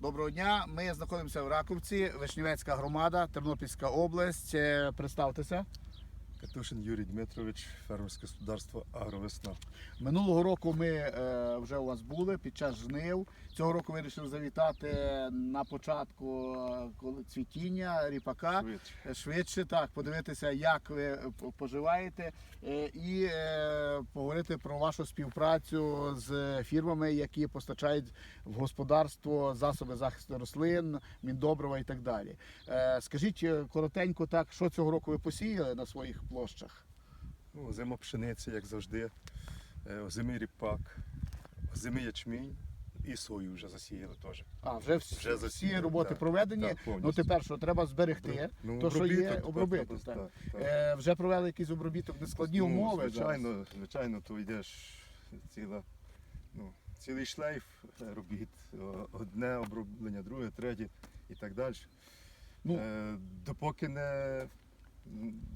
Доброго дня. Ми знаходимося в Раковці, Вишнівецька громада, Тернопільська область. Е, Представтеся. Катушин Юрій Дмитрович, фермерське господарство Агровесна. Минулого року ми е, вже у вас були під час жнив. Цього року вирішив завітати на початку е, коли цвітіння ріпака. Швидше. Е, Швидше так, подивитися, як ви е, поживаєте, е, і е, поговорити про вашу співпрацю з фірмами, які постачають в господарство засоби захисту рослин, міндобрива і так далі. Е, Скажіть коротенько, так, що цього року ви посіяли на своїх площах? Ну, зима пшениця, як завжди. Е, Озимий ріпак, озимий ячмінь і сою вже засіяли теж. А, вже всі, Вже всі роботи так, проведені. так, ну тепер що треба зберегти. Ну, то, що є, обробити, так. так, так. Е, вже провели якийсь обробіток, нескладні Ну, умови. зараз. Звичайно, звичайно, то йдеш ціла, ну, цілий шлейф робіт, одне оброблення, друге, третє і так далі. Ну, Е, допоки не,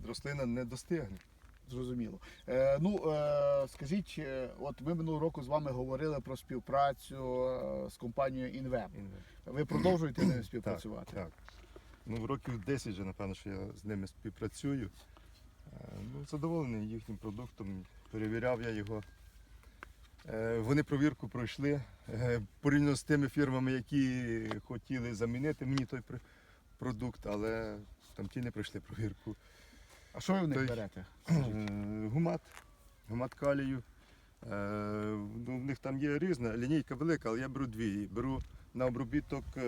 рослина не достигне. Зрозуміло. Е, ну, е, скажіть, е, от ми минулого року з вами говорили про співпрацю е, з компанією Інвем. Ви продовжуєте з ними співпрацювати? Так, так. Ну, років 10 вже, напевно, що я з ними співпрацюю. Е, Ну, задоволений їхнім продуктом. Перевіряв я його. Вони провірку пройшли. Порівняно з тими фірмами, які хотіли замінити мені той продукт, але там ті не пройшли провірку. А що ви в них Той- берете? Е, Гумат, гумат калію. Е, Ну, в них там є різна, лінійка велика, але я беру дві. Беру на обробіток. е,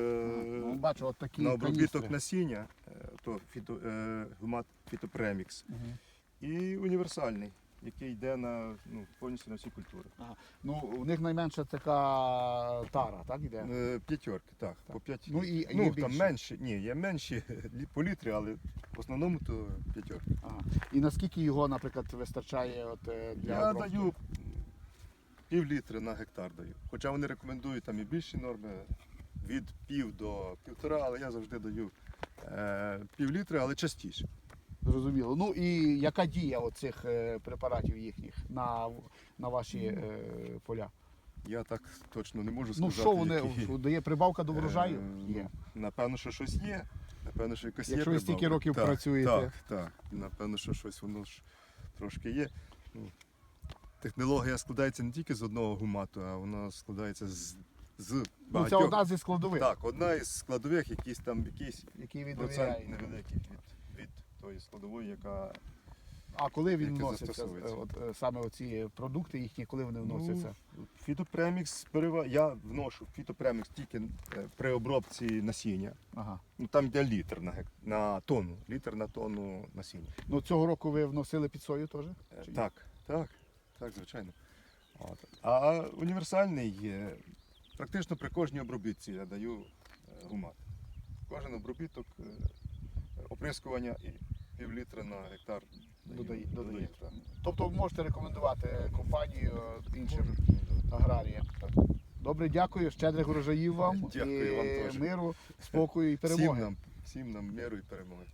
Ну, бачу, от такі на обробіток каністри. насіння, е, то фіто, е, гумат фітопремікс. Угу. І універсальний, який йде на, ну, повністю на всі культури. Ну, у них найменша така тара, так іде? Е, П'ятерки, так, по п'ять. Ну, і є ну, там менші, ні, є менші лі- по літрі, але в основному то п'ятерки. Ага. І наскільки його, наприклад, вистачає от, е, для Я обробки? даю пів літри на гектар даю. Хоча вони рекомендують там і більші норми, від пів до півтора, але я завжди даю е, пів літри, але частіше. Зрозуміло. Ну і яка дія оцих е, препаратів їхніх на, на ваші е, поля? Я так точно не можу сказати. Ну що вони які. дає прибавка до врожаю? Е, Є. Напевно, що щось є. Напевно, що якось Якщо є. ви стільки років так, працюєте. Так, так. Напевно, що щось воно ж трошки є. Ну, технологія складається не тільки з одного гумату, а вона складається з, з Ну, це одна зі складових, Так, одна із складових, якийсь там якийсь які невеликий від, від тої складової, яка А коли він вноситься, от, е, саме оці продукти їхні, коли вони вносяться? Ну, фітопремікс. Я вношу фітопремікс тільки е, при обробці насіння. Ага. Ну там йде літр на, гек... на тонну. Літр на тонну насіння. Ну цього року ви вносили під сою теж? Е, Чи? Так, так, так, звичайно. От. А універсальний є. Практично при кожній обробітці я даю гумат. Кожен обробіток оприскування і пів літра на гектар. Додає- додає. Тобто ви можете рекомендувати компанію е, іншим аграріям. Добре, дякую, щедрих урожаїв вам Дякую і вам теж. миру, спокою і Всім перемоги. нам, всім нам миру і перемоги.